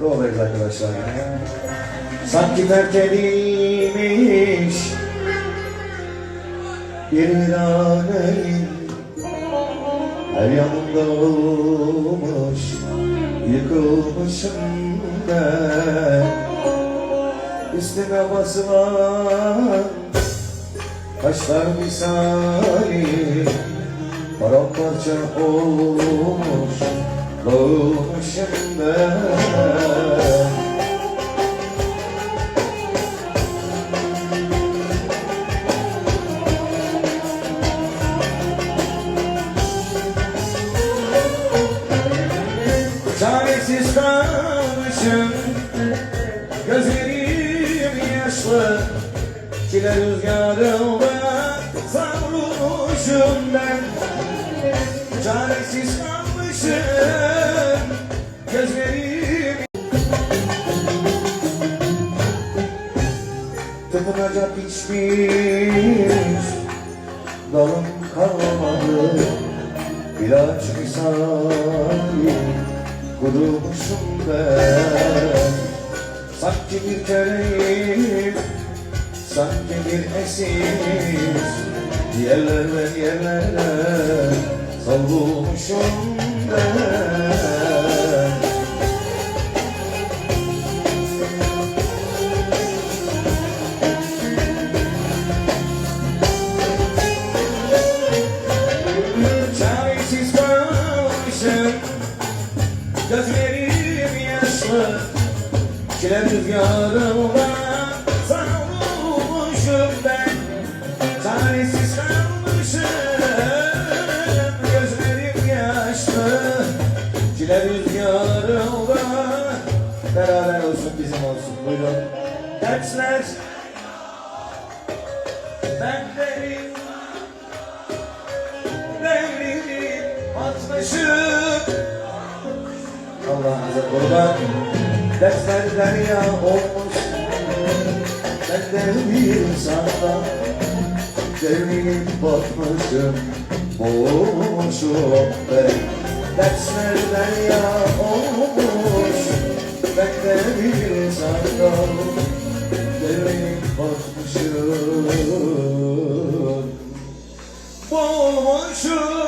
Dolayız arkadaşlar. Sanki terteliymiş bir viraneyin her yanımda olmuş. Yıkılmışım ben. Üstüme basılan Taşlar misali. Paramparça olmuş Ben Çaresiz kalmışım. Gözlerim yaşlı. Çile rüzgarında savrulmuşum ben. Çaresiz kalmışım Tutunacak hiçbir dalım kalmadı. İlaç misali kurumuşum ben. Sanki bir köleyim, sanki bir esir Yerlerden yerlere savrulmuşum ben Yaşlı Çile rüzgarında savrulmuşum ben. Çaresiz kalmışım Gözlerim yaşlı. Çile rüzgarında Beraber olsun bizim olsun buyurun. Dersler Benlerin Devrini atmışım Allah'ınıza kurban Dersler derya olmuş. Ben de bir sana Devrini batmışım Boğulmuşum ben Dersler derya olmuş. Ben de bir sana Devrini batmışım Boğulmuşum